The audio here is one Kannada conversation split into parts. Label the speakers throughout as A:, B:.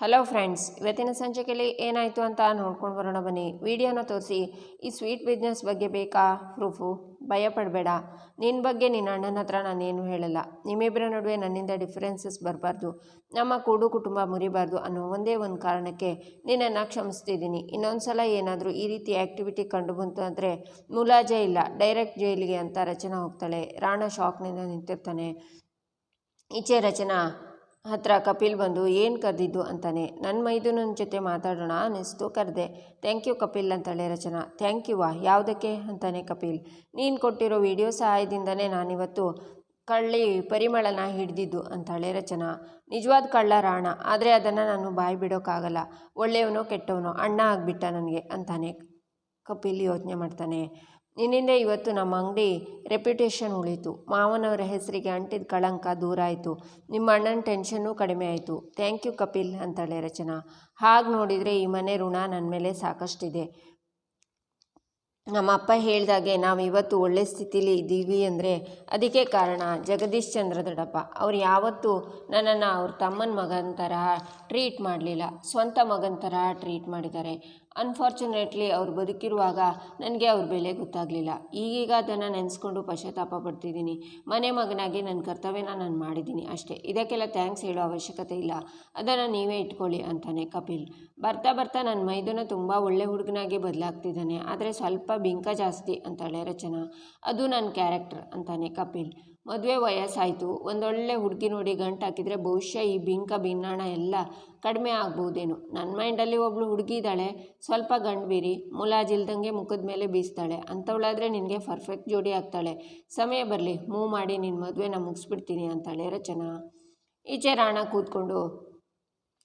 A: ಹಲೋ ಫ್ರೆಂಡ್ಸ್ ಇವತ್ತಿನ ಸಂಚಿಕೆಯಲ್ಲಿ ಏನಾಯಿತು ಅಂತ ನೋಡ್ಕೊಂಡು ಬರೋಣ ಬನ್ನಿ. ವಿಡಿಯೋನ ತೋರಿಸಿ. ಈ ಸ್ವೀಟ್ ಬಿಸ್ನೆಸ್ ಬಗ್ಗೆ ಬೇಕಾ? ಪ್ರೂಫು ಭಯ ಪಡಬೇಡ. ನಿನ್ನ ಬಗ್ಗೆ ನಿನ್ನ ಅಣ್ಣನ ಹತ್ರ ನಾನೇನು ಹೇಳಲ್ಲ. ನಿಮ್ಮಿಬ್ಬರ ನಡುವೆ ನನ್ನಿಂದ ಡಿಫ್ರೆನ್ಸಸ್ ಬರಬಾರ್ದು. ನಮ್ಮ ಕೂಡು ಕುಟುಂಬ ಮುರಿಬಾರ್ದು ಅನ್ನೋ ಒಂದೇ ಒಂದು ಕಾರಣಕ್ಕೆ ನಿನ್ನನ್ನು ಕ್ಷಮಿಸ್ತಿದ್ದೀನಿ. ಇನ್ನೊಂದು ಸಲ ಏನಾದರೂ ಈ ರೀತಿ ಆ್ಯಕ್ಟಿವಿಟಿ ಕಂಡು ಬಂತು ಅಂದರೆ ಮುಲಾಜೆ ಇಲ್ಲ. ಡೈರೆಕ್ಟ್ ಜೈಲಿಗೆ ಅಂತ ರಚನಾ ಹೋಗ್ತಾಳೆ. ರಾಣ ಶಾಕ್ನಿಂದ ನಿಂತಿರ್ತಾನೆ. ಈಚೆ ರಚನಾ ಹತ್ರ ಕಪಿಲ್ ಬಂದು, ಏನು ಕರೆದಿದ್ದು ಅಂತಾನೆ. ನನ್ನ ಮೈದುನನ ಜೊತೆ ಮಾತಾಡೋಣ ಅನ್ನಿಸ್ತು ಕರೆದೆ. ಥ್ಯಾಂಕ್ ಯು ಕಪಿಲ್ ಅಂತಾಳೆ ರಚನಾ. ಥ್ಯಾಂಕ್ ಯು ವಾ, ಯಾವುದಕ್ಕೆ? ಅಂತಾನೆ ಕಪಿಲ್. ನೀನು ಕೊಟ್ಟಿರೋ ವಿಡಿಯೋ ಸಹಾಯದಿಂದನೇ ನಾನಿವತ್ತು ಕಳ್ಳಿ ಪರಿಮಳನ ಹಿಡಿದಿದ್ದು ಅಂತಾಳೆ ರಚನಾ. ನಿಜವಾದ ಕಳ್ಳ ರಾಣ, ಆದರೆ ಅದನ್ನು ನಾನು ಬಾಯಿ ಬಿಡೋಕ್ಕಾಗಲ್ಲ ಒಳ್ಳೆಯವನೋ ಕೆಟ್ಟವನೋ ಅಣ್ಣ ಆಗಿಬಿಟ್ಟ ನನಗೆ ಅಂತಾನೆ ಕಪಿಲ್ ಯೋಚನೆ ಮಾಡ್ತಾನೆ. ನಿನ್ನಿಂದ ಇವತ್ತು ನಮ್ಮ ಅಂಗಡಿ ರೆಪ್ಯುಟೇಷನ್ ಉಳಿತು ಮಾವನವರ ಹೆಸರಿಗೆ ಅಂಟಿದ ಕಳಂಕ ದೂರ ಆಯಿತು ನಿಮ್ಮ ಅಣ್ಣನ ಟೆನ್ಷನ್ನು ಕಡಿಮೆ ಆಯಿತು. ಥ್ಯಾಂಕ್ ಯು ಕಪಿಲ್ ಅಂತಾಳೆ ರಚನಾ. ಹಾಗೆ ನೋಡಿದರೆ ಈ ಮನೆ ಋಣ ನನ್ನ ಮೇಲೆ ಸಾಕಷ್ಟಿದೆ. ನಮ್ಮ ಅಪ್ಪ ಹೇಳ್ದಾಗೆ ನಾವು ಇವತ್ತು ಒಳ್ಳೆ ಸ್ಥಿತಿಲಿ ಇದ್ದೀವಿ ಅಂದರೆ ಅದಕ್ಕೆ ಕಾರಣ ಜಗದೀಶ್ ಚಂದ್ರ ದೊಡ್ಡಪ್ಪ. ಅವ್ರು ಯಾವತ್ತೂ ನನ್ನನ್ನು ಅವ್ರ ತಮ್ಮನ ಮಗನ ಥರ ಟ್ರೀಟ್ ಮಾಡಲಿಲ್ಲ. ಸ್ವಂತ ಮಗನ ಥರ ಟ್ರೀಟ್ ಮಾಡಿದ್ದಾರೆ. ಅನ್ಫಾರ್ಚುನೇಟ್ಲಿ ಅವ್ರು ಬದುಕಿರುವಾಗ ನನಗೆ ಅವ್ರ ಬೆಲೆ ಗೊತ್ತಾಗಲಿಲ್ಲ. ಈಗೀಗ ಅದನ್ನು ನೆನೆಸ್ಕೊಂಡು ಪಶ್ಚಾತ್ತಾಪ ಪಡ್ತಿದ್ದೀನಿ. ಮನೆ ಮಗನಾಗಿ ನನ್ನ ಕರ್ತವ್ಯನ ನಾನು ಮಾಡಿದ್ದೀನಿ ಅಷ್ಟೇ. ಇದಕ್ಕೆಲ್ಲ ಥ್ಯಾಂಕ್ಸ್ ಹೇಳೋ ಅವಶ್ಯಕತೆ ಇಲ್ಲ. ಅದನ್ನು ನೀವೇ ಇಟ್ಕೊಳ್ಳಿ ಅಂತಾನೆ ಕಪಿಲ್. ಬರ್ತಾ ಬರ್ತಾ ನನ್ನ ಮೈದನ ತುಂಬ ಒಳ್ಳೆ ಹುಡುಗನಾಗಿ ಬದಲಾಗ್ತಿದ್ದಾನೆ. ಆದರೆ ಸ್ವಲ್ಪ ಬಿಂಕ ಜಾಸ್ತಿ ಅಂತಾಳೆ ರಚನಾ. ಅದು ನನ್ನ ಕ್ಯಾರೆಕ್ಟರ್ ಅಂತಾನೆ ಕಪಿಲ್. ಮದುವೆ ವಯಸ್ಸಾಯಿತು. ಒಂದೊಳ್ಳೆ ಹುಡುಗಿ ನೋಡಿ ಗಂಟು ಹಾಕಿದರೆ ಬಹುಶಃ ಈ ಬಿಂಕ, ಬಿನ್ನಾಣ ಎಲ್ಲ ಕಡಿಮೆ ಆಗ್ಬೋದೇನು ನನ್ನ ಮೈಂಡಲ್ಲಿ ಒಬ್ಳು ಹುಡುಗಿ ಇದ್ದಾಳೆ. ಸ್ವಲ್ಪ ಗಂಡು ಬೀರಿ. ಮುಲಾಜಿಲ್ದಂಗೆ ಮುಖದ ಮೇಲೆ ಬೀಸ್ತಾಳೆ. ಅಂಥವಳಾದರೆ ನಿನಗೆ ಪರ್ಫೆಕ್ಟ್ ಜೋಡಿ ಆಗ್ತಾಳೆ. ಸಮಯ ಬರಲಿ. ಮೂವ್ ಮಾಡಿ ನಿನ್ನ ಮದುವೆನ ಮುಗಿಸ್ಬಿಡ್ತೀನಿ ಅಂತಾಳೆ ರಚನಾ. ಈಚೆ ರಾಣ ಕೂತ್ಕೊಂಡು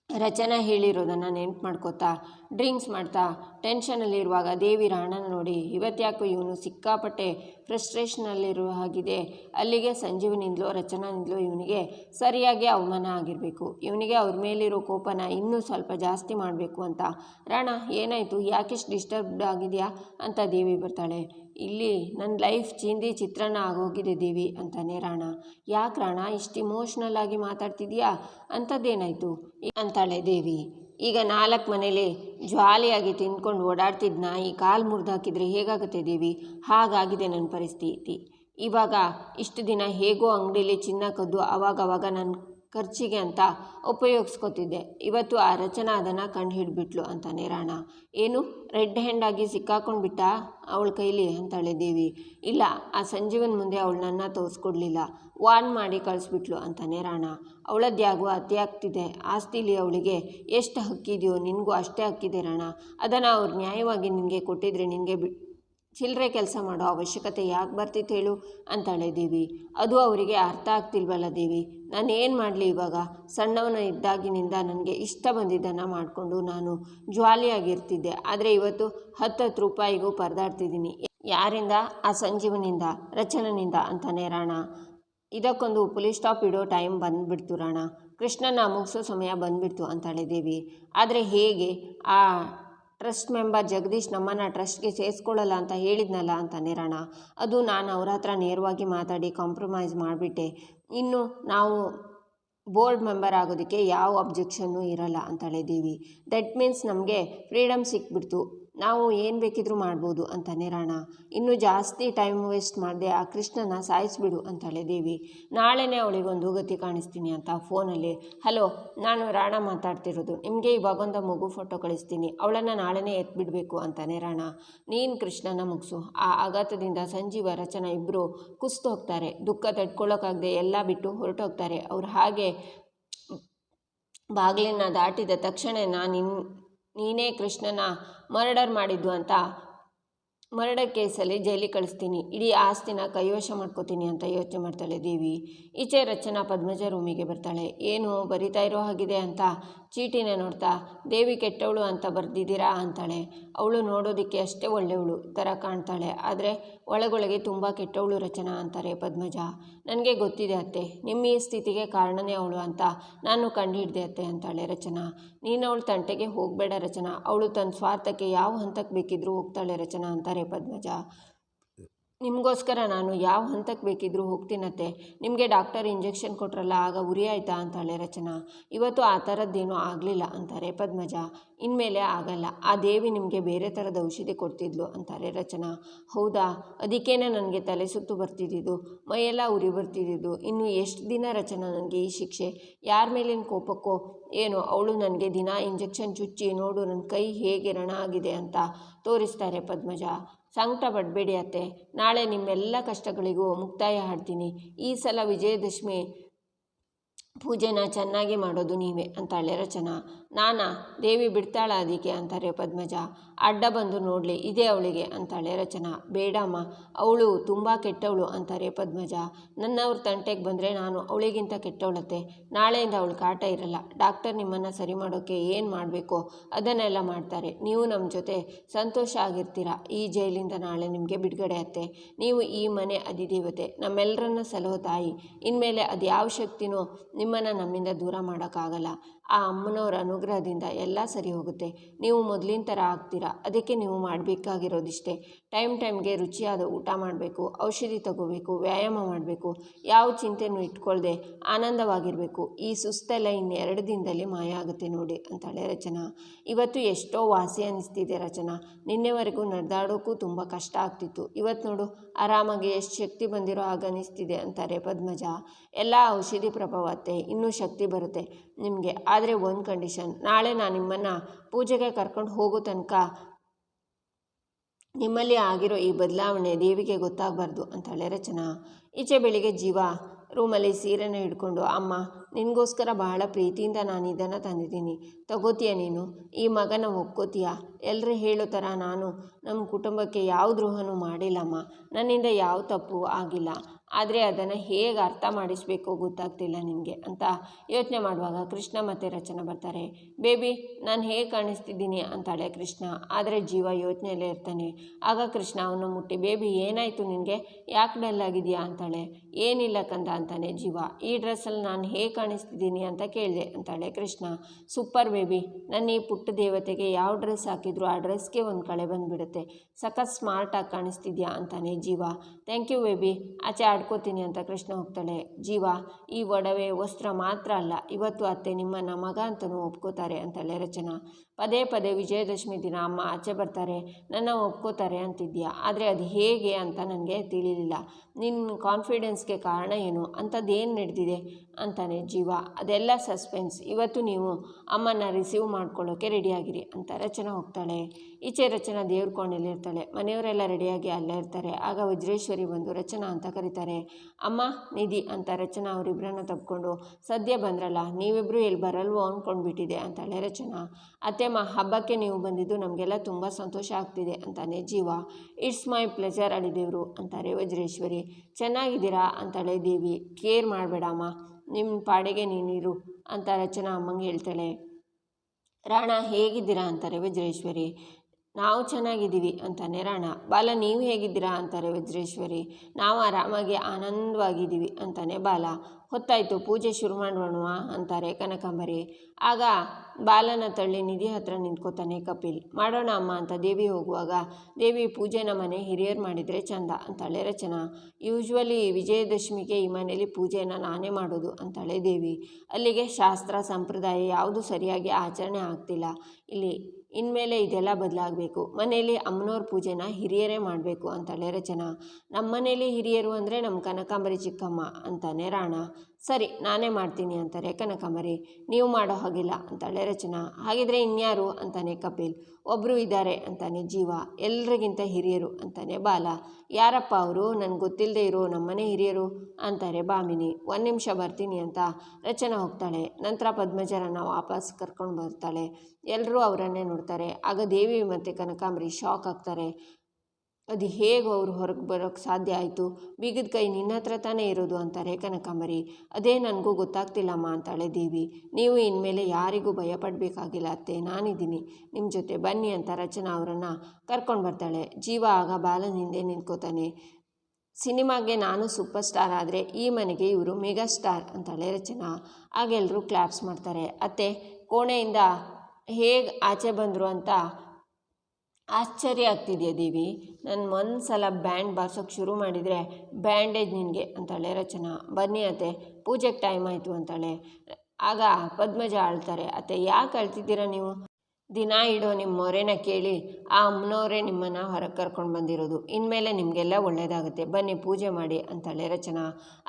A: ರಚನಾ ಹೇಳಿರೋದನ್ನು ನೆನ್ಪು ಮಾಡ್ಕೋತಾ ಡ್ರಿಂಕ್ಸ್ ಮಾಡ್ತಾ ಟೆನ್ಷನಲ್ಲಿರುವಾಗ ದೇವಿ ರಾಣನ ನೋಡಿ ಇವತ್ತ್ಯಾಕೋ ಇವನು ಸಿಕ್ಕಾಪಟ್ಟೆ ಫ್ರಸ್ಟ್ರೇಷನಲ್ಲಿರೋ ಹಾಗಿದೆ. ಅಲ್ಲಿಗೆ ಸಂಜೀವನಿಂದಲೋ ರಚನಾನಿಂದಲೋ ಇವನಿಗೆ ಸರಿಯಾಗಿ ಅವಮಾನ ಆಗಿರಬೇಕು. ಇವನಿಗೆ ಅವ್ರ ಮೇಲಿರೋ ಕೋಪನ ಇನ್ನೂ ಸ್ವಲ್ಪ ಜಾಸ್ತಿ ಮಾಡಬೇಕು ಅಂತ. ರಾಣ, ಏನಾಯಿತು? ಯಾಕೆಷ್ಟು ಡಿಸ್ಟರ್ಬ್ಡ್ ಆಗಿದೆಯಾ? ಅಂತ ದೇವಿ ಬರ್ತಾಳೆ. ಇಲ್ಲಿ ನನ್ನ ಲೈಫ್ ಚಿಂದಿ ಚಿತ್ರಣ ಆಗೋಗಿದೆ ದೇವಿ, ಅಂತಾನೆ ರಾಣ. ಯಾಕೆ ರಾಣ, ಇಷ್ಟು ಇಮೋಷ್ನಲ್ ಆಗಿ ಮಾತಾಡ್ತಿದ್ಯಾ? ಅಂಥದ್ದೇನಾಯಿತು ಅಂತಾಳೆ ದೇವಿ. ಈಗ ನಾಲ್ಕು ಮನೇಲಿ ಜ್ವಾಲಿಯಾಗಿ ತಿನ್ಕೊಂಡು ಓಡಾಡ್ತಿದ್ದ ನಾಯಿ ಕಾಲು ಮುರಿದಾಕಿದ್ರೆ ಹೇಗಾಗುತ್ತೆ ದೇವಿ? ಹಾಗಾಗಿದೆ ನನ್ನ ಪರಿಸ್ಥಿತಿ. ಇವಾಗ ಇಷ್ಟು ದಿನ ಹೇಗೋ ಅಂಗಡೀಲಿ ಚಿನ್ನ ಕದ್ದು ಅವಾಗವಾಗ ನನ್ನ ಖರ್ಚಿಗೆ ಅಂತ ಉಪಯೋಗಿಸ್ಕೊತಿದ್ದೆ. ಇವತ್ತು ಆ ರಚನಾ ಅದನ್ನು ಕಂಡು ಹಿಡ್ಬಿಟ್ಲು ಅಂತಾನೆ ರಾಣ. ಏನು? ರೆಡ್ ಹ್ಯಾಂಡಾಗಿ ಸಿಕ್ಕಾಕೊಂಡ್ಬಿಟ್ಟ? ಅವಳ ಕೈಲಿ ಅಂತಾಳೆ ದೇವಿ ಇಲ್ಲ, ಆ ಸಂಜೀವನ್ ಮುಂದೆ ಅವಳು ನನ್ನ ತೋರಿಸ್ಕೊಡ್ಲಿಲ್ಲ. ವಾರ್ನ್ ಮಾಡಿ ಕಳಿಸ್ಬಿಟ್ಲು ಅಂತಾನೆ ರಾಣ. ಅವಳದ್ಯಾಗೋ ಅತಿ ಆಗ್ತಿದೆ. ಆಸ್ತಿಲಿ ಅವಳಿಗೆ ಎಷ್ಟು ಹಕ್ಕಿದೆಯೋ, ನಿನಗೂ ಅಷ್ಟೇ ಹಕ್ಕಿದೆ ರಾಣ. ಅದನ್ನು ಅವ್ರು ನ್ಯಾಯವಾಗಿ ನಿನಗೆ ಕೊಟ್ಟಿದ್ರೆ ನಿನಗೆ ಬಿ ಚಿಲ್ಲರೆ ಕೆಲಸ ಮಾಡೋ ಅವಶ್ಯಕತೆ ಯಾಕೆ ಬರ್ತಿತ್ತು ಹೇಳು ಅಂತಾಳೆ ದೇವಿ ಅದು ಅವರಿಗೆ ಅರ್ಥ ಆಗ್ತಿಲ್ವಲ್ಲ ದೇವಿ. ನಾನು ಏನು ಮಾಡಲಿ ಇವಾಗ? ಸಣ್ಣವನ ಇದ್ದಾಗಿನಿಂದ ನನಗೆ ಇಷ್ಟ ಬಂದಿದ್ದನ್ನು ಮಾಡಿಕೊಂಡು ನಾನು ಜ್ವಾಲಿಯಾಗಿರ್ತಿದ್ದೆ. ಆದರೆ ಇವತ್ತು ಹತ್ತತ್ತು ರೂಪಾಯಿಗೂ ಪರದಾಡ್ತಿದ್ದೀನಿ. ಯಾರಿಂದ? ಆ ಸಂಜೀವನಿಂದ, ರಚನನಿಂದ ಅಂತಾನೆ ರಾಣ. ಇದಕ್ಕೊಂದು ಪೊಲೀಸ್ ಸ್ಟಾಪ್ ಇಡೋ ಟೈಮ್ ಬಂದುಬಿಡ್ತು ರಾಣ. ಕೃಷ್ಣನ ಮುಗಿಸೋ ಸಮಯ ಬಂದುಬಿಡ್ತು ಅಂತಾಳೆ ದೇವಿ ಆದರೆ ಹೇಗೆ? ಆ ಟ್ರಸ್ಟ್ ಮೆಂಬರ್ ಜಗದೀಶ್ ನಮ್ಮನ್ನು ಟ್ರಸ್ಟ್ಗೆ ಸೇರಿಸ್ಕೊಳ್ಳಲ್ಲ ಅಂತ ಹೇಳಿದ್ನಲ್ಲ ಅಂತ ನಿರಣ. ಅದು ನಾನು ಅವ್ರ ಹತ್ರ ನೇರವಾಗಿ ಮಾತಾಡಿ ಕಾಂಪ್ರಮೈಸ್ ಮಾಡಿಬಿಟ್ಟೆ. ಇನ್ನು ನಾವು ಬೋರ್ಡ್ ಮೆಂಬರ್ ಆಗೋದಕ್ಕೆ ಯಾವ ಅಬ್ಜೆಕ್ಷನ್ನು ಇರಲ್ಲ ಅಂತ ಹೇಳಿದ್ದೀವಿ. ದಟ್ ಮೀನ್ಸ್ ನಮಗೆ ಫ್ರೀಡಮ್ ಸಿಕ್ಬಿಡ್ತು. ನಾವು ಏನು ಬೇಕಿದ್ರೂ ಮಾಡ್ಬೋದು ಅಂತಾನೆ ರಾಣ. ಇನ್ನು ಜಾಸ್ತಿ ಟೈಮ್ ವೇಸ್ಟ್ ಮಾಡದೆ ಆ ಕೃಷ್ಣನ ಸಾಯಿಸ್ಬಿಡು ಅಂತಾಳೆ ದೇವಿ. ನಾಳೆನೇ ಅವಳಿಗೊಂದು ಗತಿ ಕಾಣಿಸ್ತೀನಿ ಅಂತ ಫೋನಲ್ಲಿ. ಹಲೋ, ನಾನು ರಾಣ ಮಾತಾಡ್ತಿರೋದು. ನಿಮಗೆ ಇವಾಗೊಂದು ಮಗು ಫೋಟೋ ಕಳಿಸ್ತೀನಿ. ಅವಳನ್ನು ನಾಳೆನೇ ಎತ್ಬಿಡಬೇಕು ಅಂತಾನೆ ರಾಣ. ನೀನು ಕೃಷ್ಣನ ಮುಗಿಸು. ಆ ಆಘಾತದಿಂದ ಸಂಜೀವ, ರಚನಾ ಇಬ್ಬರು ಕುಸ್ತು ಹೋಗ್ತಾರೆ. ದುಃಖ ತಡ್ಕೊಳ್ಳೋಕ್ಕಾಗದೆ ಎಲ್ಲ ಬಿಟ್ಟು ಹೊರಟೋಗ್ತಾರೆ. ಅವ್ರು ಹಾಗೆ ಬಾಗಿಲನ್ನ ದಾಟಿದ ತಕ್ಷಣ ನಾನು ನೀನೇ ಕೃಷ್ಣನ ಮರ್ಡರ್ ಮಾಡಿದ್ದು ಅಂತ ಮರ್ಡರ್ ಕೇಸಲ್ಲಿ ಜೈಲಿಗೆ ಕಳಿಸ್ತೀನಿ. ಇಡೀ ಆಸ್ತಿನ ಕೈವಶ ಮಾಡ್ಕೋತೀನಿ ಅಂತ ಯೋಚನೆ ಮಾಡ್ತಾಳೆ ದೇವಿ. ಈಚೆ ರಚನಾ ಪದ್ಮಜ ರೂಮಿಗೆ ಬರ್ತಾಳೆ. ಏನು ಬರಿತಾ ಇರೋ ಹಾಗಿದೆ ಅಂತ ಚೀಟಿನ ನೋಡ್ತಾ, ದೇವಿ ಕೆಟ್ಟವಳು ಅಂತ ಬರೆದಿದ್ದೀರಾ? ಅಂತಾಳೆ. ಅವಳು ನೋಡೋದಕ್ಕೆ ಅಷ್ಟೇ ಒಳ್ಳೆಯವಳು ಥರ ಕಾಣ್ತಾಳೆ. ಆದರೆ ಒಳಗೊಳಗೆ ತುಂಬ ಕೆಟ್ಟವಳು ರಚನಾ ಅಂತಾರೆ ಪದ್ಮಜ. ನನಗೆ ಗೊತ್ತಿದೆ ಅತ್ತೆ, ನಿಮ್ಮ ಈ ಸ್ಥಿತಿಗೆ ಕಾರಣನೇ ಅವಳು ಅಂತ ನಾನು ಕಂಡುಹಿಡ್ದೆ ಅತ್ತೆ ಅಂತಾಳೆ ರಚನಾ. ನೀನು ಅವಳು ತಂಟೆಗೆ ಹೋಗಬೇಡ ರಚನಾ, ಅವಳು ತನ್ನ ಸ್ವಾರ್ಥಕ್ಕೆ ಯಾವ ಹಂತಕ್ಕೆ ಬೇಕಿದ್ರೂ ಹೋಗ್ತಾಳೆ ರಚನಾ ಅಂತಾರೆ ಪದ್ಮಜ. ನಿಮಗೋಸ್ಕರ ನಾನು ಯಾವ ಹಂತಕ್ಕೆ ಬೇಕಿದ್ರೂ ಹೋಗ್ತೀನತ್ತೆ. ನಿಮಗೆ ಡಾಕ್ಟರ್ ಇಂಜೆಕ್ಷನ್ ಕೊಟ್ರಲ್ಲ, ಆಗ ಉರಿ ಆಯಿತಾ ಅಂತಾಳೆ ರಚನಾ. ಇವತ್ತು ಆ ಥರದ್ದೇನೂ ಆಗಲಿಲ್ಲ ಅಂತಾರೆ ಪದ್ಮಜ. ಇನ್ಮೇಲೆ ಆಗಲ್ಲ. ಆ ದೇವಿ ನಿಮಗೆ ಬೇರೆ ಥರದ ಔಷಧಿ ಕೊಡ್ತಿದ್ಲು ಅಂತಾರೆ ರಚನಾ. ಹೌದಾ? ಅದಕ್ಕೇನೆ ನನಗೆ ತಲೆ ಸುತ್ತು ಬರ್ತಿದ್ದಿದ್ದು. ಮೈಯೆಲ್ಲ ಉರಿ ಬರ್ತಿದ್ದಿದ್ದು. ಇನ್ನು ಎಷ್ಟು ದಿನ ರಚನಾ ನನಗೆ ಈ ಶಿಕ್ಷೆ? ಯಾರ ಮೇಲಿನ ಕೋಪಕ್ಕೋ? ಏನೋ, ಅವಳು ನನಗೆ ದಿನ ಇಂಜೆಕ್ಷನ್ ಚುಚ್ಚಿ ನೋಡು ನನ್ನ ಕೈ ಹೇಗೆ ರಣ ಆಗಿದೆ ಅಂತ ತೋರಿಸ್ತಾರೆ ಪದ್ಮಜ. ಸಂಕಟ ಪಡಬೇಡಿ ಅತ್ತೆ. ನಾಳೆ ನಿಮ್ಮೆಲ್ಲ ಕಷ್ಟಗಳಿಗೂ ಮುಕ್ತಾಯ ಹಾಡ್ತೀನಿ. ಈ ಸಲ ವಿಜಯದಶಮಿ ಪೂಜೆನ ಚೆನ್ನಾಗಿ ಮಾಡೋದು ನೀವೇ ಅಂತಾಳೆ ರಚನಾ ನಾನಾ, ದೇವಿ ಬಿಡ್ತಾಳ ಅದಕ್ಕೆ ಅಂತಾರೆ ಪದ್ಮಜ. ಅಡ್ಡ ಬಂದು ನೋಡಲಿ, ಇದೇ ಅವಳಿಗೆ ಅಂತಾಳೆ ರಚನಾ ಬೇಡಮ್ಮ, ಅವಳು ತುಂಬ ಕೆಟ್ಟವಳು ಅಂತಾರೆ ಪದ್ಮಜ. ನನ್ನವ್ರ ತಂಟೆಗೆ ಬಂದರೆ ನಾನು ಅವಳಿಗಿಂತ ಕೆಟ್ಟವಳತ್ತೆ. ನಾಳೆಯಿಂದ ಅವಳು ಕಾಟ ಇರಲ್ಲ. ಡಾಕ್ಟರ್ ನಿಮ್ಮನ್ನು ಸರಿ ಮಾಡೋಕ್ಕೆ ಏನು ಮಾಡಬೇಕೋ? ಅದನ್ನೆಲ್ಲ ಮಾಡ್ತಾರೆ. ನೀವು ನಮ್ಮ ಜೊತೆ ಸಂತೋಷ ಆಗಿರ್ತೀರ? ಈ ಜೈಲಿಂದ ನಾಳೆ ನಿಮಗೆ ಬಿಡುಗಡೆ ಅತ್ತೆ. ನೀವು ಈ ಮನೆ ಅಧಿದೇವತೆ ನಮ್ಮೆಲ್ಲರನ್ನ ಸಲಹೋ ತಾಯಿ. ಇನ್ಮೇಲೆ ಅದು ಯಾವ ಶಕ್ತಿನೂ ನಿಮ್ಮನ್ನು ನಮ್ಮಿಂದ ದೂರ ಮಾಡೋಕ್ಕಾಗಲ್ಲ. ಆ ಅಮ್ಮನವರ ಅನುಗ್ರಹದಿಂದ ಎಲ್ಲ ಸರಿ ಹೋಗುತ್ತೆ. ನೀವು ಮೊದಲಿನ ಥರ ಆಗ್ತೀರಾ? ಅದಕ್ಕೆ ನೀವು ಮಾಡಬೇಕಾಗಿರೋದಿಷ್ಟೇ. ಟೈಮ್ ಟೈಮ್ಗೆ ರುಚಿಯಾದ ಊಟ ಮಾಡಬೇಕು, ಔಷಧಿ ತಗೋಬೇಕು, ವ್ಯಾಯಾಮ ಮಾಡಬೇಕು, ಯಾವ ಚಿಂತೆನೂ ಇಟ್ಕೊಳ್ದೆ ಆನಂದವಾಗಿರಬೇಕು. ಈ ಸುಸ್ತೆಲ್ಲ ಇನ್ನೆರಡು ದಿನದಲ್ಲಿ ಮಾಯ ಆಗುತ್ತೆ ನೋಡಿ ಅಂತಾಳೆ ರಚನಾ. ಇವತ್ತು ಎಷ್ಟೋ ವಾಸಿ ಅನ್ನಿಸ್ತಿದೆ ರಚನಾ. ನಿನ್ನೆವರೆಗೂ ನಡೆದಾಡೋಕ್ಕೂ ತುಂಬ ಕಷ್ಟ ಆಗ್ತಿತ್ತು. ಇವತ್ತು ನೋಡು, ಆರಾಮಾಗಿ ಎಷ್ಟು ಶಕ್ತಿ ಬಂದಿರೋ ಹಾಗೆ ಅನ್ನಿಸ್ತಿದೆ ಅಂತಾರೆ ಪದ್ಮಜ. ಎಲ್ಲ ಔಷಧಿ ಪ್ರಭಾವತ್ತೆ ಇನ್ನೂ ಶಕ್ತಿ ಬರುತ್ತೆ ನಿಮಗೆ. ಆದರೆ ಒಂದು ಕಂಡೀಷನ್ ನಾಳೆ ನಾನು ನಿಮ್ಮನ್ನು ಪೂಜೆಗೆ ಕರ್ಕೊಂಡು ಹೋಗೋ ತನಕ ನಿಮ್ಮಲ್ಲಿ ಆಗಿರೋ ಈ ಬದಲಾವಣೆ ದೇವಿಗೆ ಗೊತ್ತಾಗಬಾರ್ದು ಅಂತಾಳೆ ರಚನಾ ಈಚೆ ಬೆಳಿಗ್ಗೆ ಜೀವ ರೂಮಲ್ಲಿ ಸೀರೆನ ಹಿಡ್ಕೊಂಡು, ಅಮ್ಮ, ನಿನಗೋಸ್ಕರ ಬಹಳ ಪ್ರೀತಿಯಿಂದ ನಾನು ಇದನ್ನು ತಂದಿದ್ದೀನಿ. ತಗೋತೀಯ ನೀನು? ಈ ಮಗನ ಒಪ್ಕೋತೀಯ? ಎಲ್ಲರೂ ಹೇಳೋ ಥರ ನಾನು ನಮ್ಮ ಕುಟುಂಬಕ್ಕೆ ಯಾವ ದ್ರೋಹನೂ ಮಾಡಿಲ್ಲಮ್ಮ. ನನ್ನಿಂದ ಯಾವ ತಪ್ಪು ಆಗಿಲ್ಲ. ಆದರೆ ಅದನ್ನು ಹೇಗೆ ಅರ್ಥ ಮಾಡಿಸ್ಬೇಕು ಗೊತ್ತಾಗ್ತಿಲ್ಲ ನಿಮಗೆ ಅಂತ ಯೋಚನೆ ಮಾಡುವಾಗ ಕೃಷ್ಣ ಮತ್ತೆ ರಚನೆ ಬರ್ತಾರೆ, ಬೇಬಿ, ನಾನು ಹೇಗೆ ಕಾಣಿಸ್ತಿದ್ದೀನಿ? ಅಂತಾಳೆ ಕೃಷ್ಣ. ಆದರೆ ಜೀವ ಯೋಚನೆಯಲ್ಲೇ ಇರ್ತಾನೆ. ಆಗ ಕೃಷ್ಣ ಅವನು ಮುಟ್ಟಿ, ಬೇಬಿ, ಏನಾಯಿತು ನಿನಗೆ? ಯಾಕೆ ಡಲ್ ಆಗಿದೆಯಾ? ಅಂತಾಳೆ. ಏನಿಲ್ಲ ಕಂದ ಅಂತಾನೆ ಜೀವ. ಈ ಡ್ರೆಸ್ಸಲ್ಲಿ ನಾನು ಹೇಗೆ ಕಾಣಿಸ್ತಿದ್ದೀನಿ? ಅಂತ ಕೇಳಿದೆ ಅಂತಾಳೆ ಕೃಷ್ಣ. ಸೂಪರ್ ಬೇಬಿ ನನ್ನ ಈ ಪುಟ್ಟ ದೇವತೆಗೆ ಯಾವ ಡ್ರೆಸ್ ಹಾಕಿದ್ರು ಆ ಡ್ರೆಸ್ಗೆ ಒಂದು ಕಳೆ ಬಂದುಬಿಡುತ್ತೆ. ಸಖತ್ ಸ್ಮಾರ್ಟಾಗಿ ಕಾಣಿಸ್ತಿದ್ಯಾ? ಅಂತಾನೆ ಜೀವ. ಥ್ಯಾಂಕ್ ಯು ಬೇಬಿ, ಆಚೆ ಆಡ್ಕೋತೀನಿ ಅಂತ ಕೃಷ್ಣ ಹೋಗ್ತಾಳೆ. ಜೀವ, ಈ ಒಡವೆ ವಸ್ತ್ರ ಮಾತ್ರ ಅಲ್ಲ, ಇವತ್ತು ಅತ್ತೆ ನಿಮ್ಮನ್ನ ಮಗ ಅಂತಲೂ ಒಪ್ಕೋತಾರೆ ಅಂತಾಳೆ ರಚನಾ. ಪದೇ ಪದೇ ವಿಜಯದಶಮಿ ದಿನ ಅಮ್ಮ ಆಚೆ ಬರ್ತಾರೆ, ನನ್ನ ಒಪ್ಕೋತಾರೆ ಅಂತಿದ್ಯಾ? ಆದರೆ ಅದು ಹೇಗೆ ಅಂತ ನನಗೆ ತಿಳಿಲಿಲ್ಲ. ನಿನ್ನ ಕಾನ್ಫಿಡೆನ್ಸ್ಗೆ ಕಾರಣ ಏನು? ಅಂಥದ್ದೇನು ನಡೆದಿದೆ? ಅಂತಾನೆ, ಜೀವ, ಅದೆಲ್ಲ ಸಸ್ಪೆನ್ಸ್ ಇವತ್ತು ನೀವು ಅಮ್ಮನ ರಿಸೀವ್ ಮಾಡ್ಕೊಳ್ಳೋಕ್ಕೆ ರೆಡಿಯಾಗಿರಿ ಅಂತ ರಚನಾ ಹೋಗ್ತಾಳೆ. ಈಚೆ ರಚನಾ ದೇವ್ರ ಇರ್ತಾಳೆ. ಮನೆಯವರೆಲ್ಲ ರೆಡಿಯಾಗಿ ಅಲ್ಲೇ ಇರ್ತಾರೆ. ಆಗ ವಜ್ರೇಶ್ವರಿ ಬಂದು ರಚನಾ ಅಂತ ಕರೀತಾರೆ. ಅಮ್ಮ, ನಿಧಿ ಅಂತ ರಚನಾ ಅವರಿಬ್ಬರನ್ನ ತಪ್ಕೊಂಡು, ಸದ್ಯ ಬಂದ್ರಲ್ಲ ನೀವಿಬ್ಬರು ಇಲ್ಲಿ ಬರಲ್ವೋ ಅಂದ್ಕೊಂಡ್ಬಿಟ್ಟಿದೆ ಅಂತಾಳೆ ರಚನಾ. ಅತ್ತೆಮ್ಮ ಹಬ್ಬಕ್ಕೆ ನೀವು ಬಂದಿದ್ದು ನಮಗೆಲ್ಲ ತುಂಬ ಸಂತೋಷ ಆಗ್ತಿದೆ ಅಂತಾನೆ ಜೀವ. ಇಟ್ಸ್ ಮೈ ಪ್ಲೆಜರ್ ಅಳಿದೇವರು ಅಂತಾರೆ ವಜ್ರೇಶ್ವರಿ. ಚೆನ್ನಾಗಿದ್ದೀರಾ? ಅಂತಾಳೆ ದೇವಿ. ಕೇರ್ ಮಾಡಬೇಡಮ್ಮ ನಿಮ್ಮ ಪಾಡಿಗೆ ನೀನಿರು ಅಂತ ರಚನಾ ಅಮ್ಮಂಗೆ ಹೇಳ್ತಾಳೆ. ರಾಣ, ಹೇಗಿದ್ದೀರಾ? ಅಂತಾರೆ ವಜ್ರೇಶ್ವರಿ. ನಾವು ಚೆನ್ನಾಗಿದ್ದೀವಿ ಅಂತಾನೆ ರಾಣ. ಬಾಲ, ನೀವು ಹೇಗಿದ್ದೀರಾ ಅಂತಾರೆ ವಜ್ರೇಶ್ವರಿ. ನಾವು ಆರಾಮಾಗಿ ಆನಂದವಾಗಿದ್ದೀವಿ ಅಂತಾನೆ ಬಾಲ. ಹೊತ್ತಾಯಿತು, ಪೂಜೆ ಶುರು ಮಾಡೋಣವಾ ಅಂತಾರೆ ಕನಕಾಂಬರಿ. ಆಗ ಬಾಲನ ತಳ್ಳಿ ನಿಧಿ ಹತ್ರ ನಿಂತ್ಕೋತಾನೆ ಕಪಿಲ್. ಮಾಡೋಣ ಅಮ್ಮ ಅಂತ ದೇವಿ ಹೋಗುವಾಗ, ದೇವಿ ಪೂಜೆನ ಮನೆ ಹಿರಿಯರು ಮಾಡಿದರೆ ಚಂದ ಅಂತಾಳೆ ರಚನಾ. ಯೂಶ್ವಲಿ ವಿಜಯದಶಮಿಗೆ ಈ ಮನೆಯಲ್ಲಿ ಪೂಜೆನ ನಾನೇ ಮಾಡೋದು ಅಂತಾಳೆ ದೇವಿ. ಅಲ್ಲಿಗೆ ಶಾಸ್ತ್ರ, ಸಂಪ್ರದಾಯ ಯಾವುದು ಸರಿಯಾಗಿ ಆಚರಣೆ ಆಗ್ತಿಲ್ಲ. ಇಲ್ಲಿ ಇನ್ಮೇಲೆ ಇದೆಲ್ಲ ಬದಲಾಗಬೇಕು. ಮನೆಯಲ್ಲಿ ಅಮ್ಮನವ್ರ ಪೂಜೆನ ಹಿರಿಯರೇ ಮಾಡಬೇಕು ಅಂತಾಳೆ ರಚನಾ ನಮ್ಮ ಮನೇಲಿ ಹಿರಿಯರು ಅಂದರೆ ನಮ್ಮ ಕನಕಾಂಬರಿ ಚಿಕ್ಕಮ್ಮ ಅಂತಾನೆ ರಾಣ. ಸರಿ, ನಾನೇ ಮಾಡ್ತೀನಿ ಅಂತಾರೆ. ಕನಕಾಂಬರಿ, ನೀವು ಮಾಡೋ ಹಾಗಿಲ್ಲ ಅಂತಾಳೆ ರಚನಾ. ಹಾಗಿದ್ರೆ ಇನ್ಯಾರು ಅಂತಾನೆ ಕಪಿಲ್. ಒಬ್ಬರು ಇದ್ದಾರೆ ಅಂತಾನೆ ಜೀವ. ಎಲ್ರಿಗಿಂತ ಹಿರಿಯರು ಅಂತಾನೆ ಬಾಲ. ಯಾರಪ್ಪ ಅವರು? ನನಗೆ ಗೊತ್ತಿಲ್ಲದೆ ಇರೋ ನಮ್ಮನೆ ಹಿರಿಯರು ಅಂತಾರೆ ಬಾಮಿನಿ. ಒಂದು ನಿಮಿಷ ಬರ್ತೀನಿ ಅಂತ ರಚನಾ ಹೋಗ್ತಾಳೆ. ನಂತರ ಪದ್ಮಜರನ್ನ ವಾಪಸ್ ಕರ್ಕೊಂಡು ಬರ್ತಾಳೆ. ಎಲ್ಲರೂ ಅವರನ್ನೇ ನೋಡ್ತಾರೆ. ಆಗ ದೇವಿ ಮತ್ತು ಕನಕಾಂಬರಿ ಶಾಕ್ ಆಗ್ತಾರೆ. ಅದು ಹೇಗೆ ಅವರು ಹೊರಗೆ ಬರೋಕ್ಕೆ ಸಾಧ್ಯ ಆಯಿತು. ಬೀಗದ ಕೈ ನಿನ್ನ ಹತ್ರ ತಾನೇ ಇರೋದು ಅಂತಾರೆ ಕನಕಾಂಬರಿ. ಅದೇ ನನಗೂ ಗೊತ್ತಾಗ್ತಿಲ್ಲಮ್ಮ ಅಂತಾಳೆ ದೇವಿ. ನೀವು ಇನ್ಮೇಲೆ ಯಾರಿಗೂ ಭಯಪಡಬೇಕಾಗಿಲ್ಲ ಅತ್ತೆ. ನಾನಿದ್ದೀನಿ. ನಿಮ್ಮ ಜೊತೆ ಬನ್ನಿ ಅಂತ ರಚನಾ ಅವರನ್ನು ಕರ್ಕೊಂಡು ಬರ್ತಾಳೆ. ಜೀವ ಆಗ ಬಾಲನ ಹಿಂದೆ ನಿಂತ್ಕೋತಾನೆ. ಸಿನಿಮಾಗೆ ನಾನು ಸೂಪರ್ ಸ್ಟಾರ್ ಆದರೆ ಈ ಮನೆಗೆ ಇವರು ಮೆಗಾ ಸ್ಟಾರ್ ಅಂತಾಳೆ ರಚನಾ. ಆಗೆಲ್ಲರೂ ಕ್ಲಾಪ್ಸ್ ಮಾಡ್ತಾರೆ. ಅತ್ತೆ, ಕೋಣೆಯಿಂದ ಹೇಗೆ ಆಚೆ ಬಂದರು ಅಂತ ಆಶ್ಚರ್ಯ ಆಗ್ತಿದೆಯಾ ದೇವಿ? ನಾನು ಒಂದು ಸಲ ಬ್ಯಾಂಡ್ ಬಾರ್ಸೋಕ್ಕೆ ಶುರು ಮಾಡಿದರೆ ಬ್ಯಾಂಡೇಜ್ ನಿನಗೆ ಅಂತಾಳೆ ರಚನಾ. ಬನ್ನಿ ಅತ್ತೆ, ಪೂಜೆಗೆ ಟೈಮ್ ಆಯಿತು ಅಂತಾಳೆ. ಆಗ ಪದ್ಮಜ ಅಳ್ತಾರೆ ಅತ್ತೆ, ಯಾಕೆ ಅಳ್ತಿದ್ದೀರಾ ನೀವು? ದಿನ ಇಡೋ ನಿಮ್ಮ ಮೊರೆನ ಕೇಳಿ, ಆ ಅಮ್ಮನವರೇ ನಿಮ್ಮನ್ನು ಹೊರಗೆ ಕರ್ಕೊಂಡು ಬಂದಿರೋದು. ಇನ್ಮೇಲೆ ನಿಮಗೆಲ್ಲ ಒಳ್ಳೆಯದಾಗುತ್ತೆ ಬನ್ನಿ, ಪೂಜೆ ಮಾಡಿ ಅಂತಾಳೆ ರಚನಾ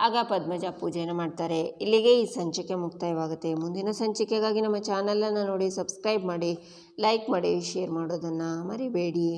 A: ಆಗ ಪದ್ಮಜ ಪೂಜೆಯನ್ನು ಮಾಡ್ತಾರೆ. ಇಲ್ಲಿಗೆ ಈ ಸಂಚಿಕೆ ಮುಕ್ತಾಯವಾಗುತ್ತೆ. ಮುಂದಿನ ಸಂಚಿಕೆಗಾಗಿ ನಮ್ಮ ಚಾನಲನ್ನು ನೋಡಿ, ಸಬ್ಸ್ಕ್ರೈಬ್ ಮಾಡಿ, ಲೈಕ್ ಮಾಡಿ, ಶೇರ್ ಮಾಡೋದನ್ನು ಮರಿಬೇಡಿ.